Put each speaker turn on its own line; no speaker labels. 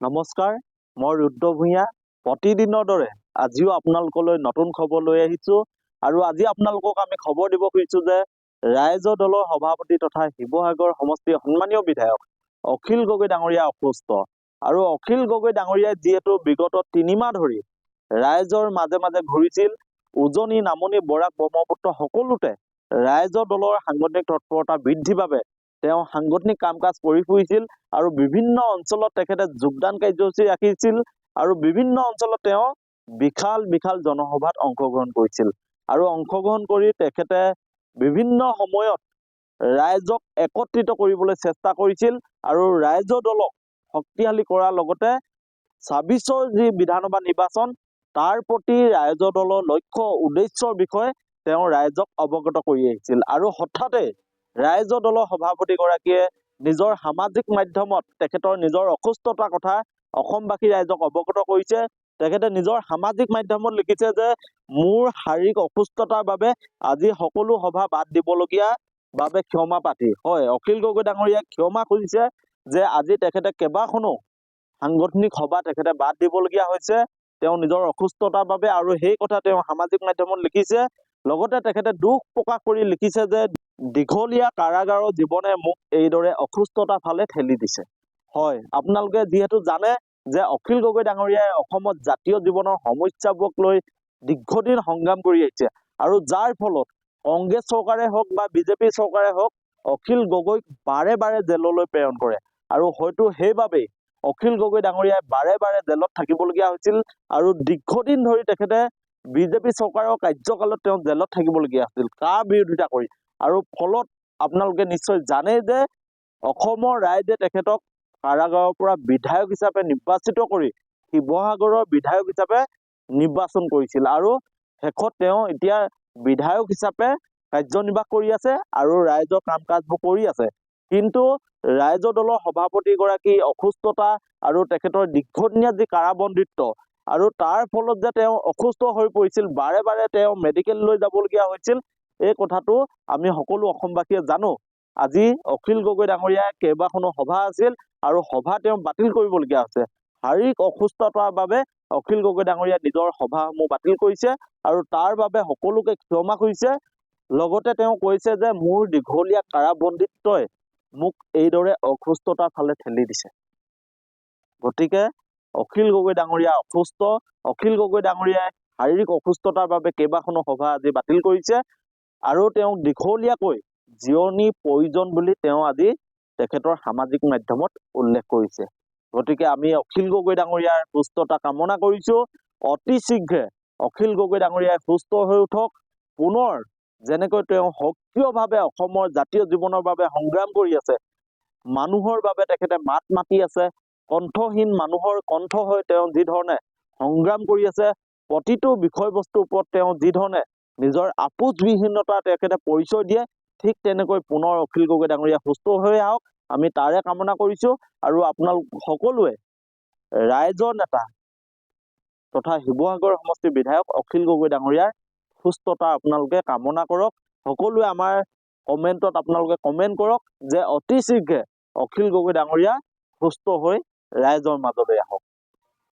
নমস্কাৰ মই ৰুদ্ৰ ভূঞা। প্ৰতিদিনৰ দৰে আজিও আপোনালোকলৈ নতুন খবৰ লৈ আহিছো আৰু আজি আপোনালোকক আমি খবৰ দিব খুজিছো যে ৰাইজৰ দলৰ সভাপতি তথা শিৱসাগৰ সমষ্টিৰ সন্মানীয় বিধায়ক অখিল গগৈ ডাঙৰীয়া অসুস্থ। আৰু অখিল গগৈ ডাঙৰীয়াই যিহেতু বিগত তিনিমাহ ধৰি ৰাইজৰ মাজে মাজে ঘূৰিছিল উজনি নামনি বৰাক ব্ৰহ্মপুত্ৰ সকলোতে ৰাইজৰ দলৰ সাংগঠনিক তৎপৰতা বৃদ্ধিৰ বাবে তেওঁ সাংগঠনিক কাম কাজ কৰি ফুৰিছিল আৰু বিভিন্ন অঞ্চলত তেখেতে যোগদান কাৰ্যসূচী ৰাখিছিল আৰু বিভিন্ন অঞ্চলত তেওঁ বিশাল বিশাল জনসভাত অংশগ্ৰহণ কৰিছিল। আৰু অংশগ্ৰহণ কৰি তেখেতে বিভিন্ন সময়ত ৰাইজক একত্ৰিত কৰিবলৈ চেষ্টা কৰিছিল আৰু ৰাইজৰ দলক শক্তিশালী কৰাৰ লগতে ছাব্বিছৰ যি বিধানসভা নিৰ্বাচন তাৰ প্ৰতি ৰাইজৰ দলৰ লক্ষ্য উদ্দেশ্যৰ বিষয়ে তেওঁ ৰাইজক অৱগত কৰি আহিছিল। আৰু হঠাতে ৰাইজৰ দলৰ সভাপতিগৰাকীয়ে নিজৰ সামাজিক মাধ্যমত তেখেতৰ নিজৰ অসুস্থতাৰ কথা অসমবাসী ৰাইজক অৱগত কৰিছে। তেখেতে নিজৰ সামাজিক মাধ্যমত লিখিছে যে মোৰ শাৰীৰিক অসুস্থতাৰ বাবে আজি সকলো সভা বাদ দিবলগীয়া বাবে ক্ষমা প্ৰাৰ্থী হয় অখিল গগৈ ডাঙৰীয়াই ক্ষমা খুজিছে যে আজি তেখেতে কেইবাখনো সাংগঠনিক সভা তেখেতে বাদ দিবলগীয়া হৈছে। তেওঁ নিজৰ অসুস্থতাৰ বাবে আৰু সেই কথা তেওঁ সামাজিক মাধ্যমত লিখিছে। লগতে তেখেতে দুখ প্ৰকাশ কৰি লিখিছে যে দীঘলীয়া কাৰাগাৰৰ জীৱনে মোক এইদৰে অসুস্থতাৰ ফালে ঠেলি দিছে। হয় আপোনালোকে যিহেতু জানে যে অখিল গগৈ ডাঙৰীয়াই অসমত জাতীয় জীৱনৰ সমস্যাবোৰক লৈ দীৰ্ঘদিন সংগ্ৰাম কৰি আহিছে আৰু যাৰ ফলত কংগ্ৰেছ চৰকাৰে হওক বা বিজেপি চৰকাৰে হওক অখিল গগৈক বাৰে বাৰে জেললৈ প্ৰেৰণ কৰে আৰু হয়তো সেইবাবেই অখিল গগৈ ডাঙৰীয়াই বাৰে বাৰে জেলত থাকিবলগীয়া হৈছিল আৰু দীৰ্ঘদিন ধৰি তেখেতে বিজেপি চৰকাৰৰ কাৰ্যকালত তেওঁ জেলত থাকিবলগীয়া হৈছিল কাৰ বিৰোধিতা কৰি আৰু ফলত আপোনালোকে নিশ্চয় জানে যে অসমৰ ৰাইজে তেখেতক কাৰাগাৰৰ পৰা বিধায়ক হিচাপে নিৰ্বাচিত কৰি শিৱসাগৰৰ বিধায়ক হিচাপে নিৰ্বাচন কৰিছিল। আৰু শেষত তেওঁ এতিয়া বিধায়ক হিচাপে কাৰ্যনিৰ্বাহ কৰি আছে আৰু ৰাইজৰ কাম কাজবোৰ কৰি আছে। কিন্তু ৰাইজৰ দলৰ সভাপতিগৰাকী অসুস্থতা আৰু তেখেতৰ দীৰ্ঘদিনীয়া যি কাৰাবন্দিত্ব আৰু তাৰ ফলত যে তেওঁ অসুস্থ হৈ পৰিছিল বাৰে বাৰে তেওঁ মেডিকেললৈ যাবলগীয়া হৈছিল। এই কথাটো আমি সকলো অসমবাসীয়ে জানো। আজি অখিল গগৈ ডাঙৰীয়াই কেইবাখনো সভা আছিল আৰু সভা তেওঁ বাতিল কৰিবলগীয়া হৈছে। শাৰীৰিক অসুস্থতাৰ বাবে অখিল গগৈ ডাঙৰীয়াই নিজৰ সভাসমূহ বাতিল কৰিছে আৰু তাৰ বাবে সকলোকে ক্ষমা খুজিছে লগতে তেওঁ কৈছে যে মোৰ দীঘলীয়া কাৰাবন্দিত্বই মোক এইদৰে অসুস্থতাৰ ফালে ঠেলি দিছে। গতিকে অখিল গগৈ ডাঙৰীয়া অসুস্থ। অখিল গগৈ ডাঙৰীয়াই শাৰীৰিক অসুস্থতাৰ বাবে কেইবাখনো সভা আজি বাতিল কৰিছে। আৰু তেওঁ দীঘলীয়াকৈ জিৰণি প্ৰয়োজন বুলি তেওঁ আজি তেখেতৰ সামাজিক মাধ্যমত উল্লেখ কৰিছে। গতিকে আমি অখিল গগৈ ডাঙৰীয়াৰ সুস্থতা কামনা কৰিছো। অতি শীঘ্ৰে অখিল গগৈ ডাঙৰীয়াই সুস্থ হৈ উঠক। পুনৰ যেনেকৈ তেওঁ সক্ৰিয়ভাৱে অসমৰ জাতীয় জীৱনৰ বাবে সংগ্ৰাম কৰি আছে মানুহৰ বাবে তেখেতে মাত মাতি আছে কণ্ঠহীন মানুহৰ কণ্ঠ হৈ তেওঁ যি ধৰণে সংগ্ৰাম কৰি আছে প্ৰতিটো বিষয়বস্তুৰ ওপৰত তেওঁ যি ধৰণে নিজৰ আপোচবিহীনতা তেখেতে পৰিচয় দিয়ে ঠিক তেনেকৈ পুনৰ অখিল গগৈ ডাঙৰীয়া সুস্থ হৈ আহক আমি তাৰে কামনা কৰিছো আৰু আপোনালোক সকলোৱে ৰাইজৰ নেতা তথা শিৱসাগৰ সমষ্টিৰ বিধায়ক অখিল গগৈ ডাঙৰীয়াৰ সুস্থতা আপোনালোকে কামনা কৰক। সকলোৱে আমাৰ কমেণ্টত আপোনালোকে কমেণ্ট কৰক যে অতি শীঘ্ৰে অখিল গগৈ ডাঙৰীয়া সুস্থ হৈ ৰাইজৰ মাজলৈ আহক।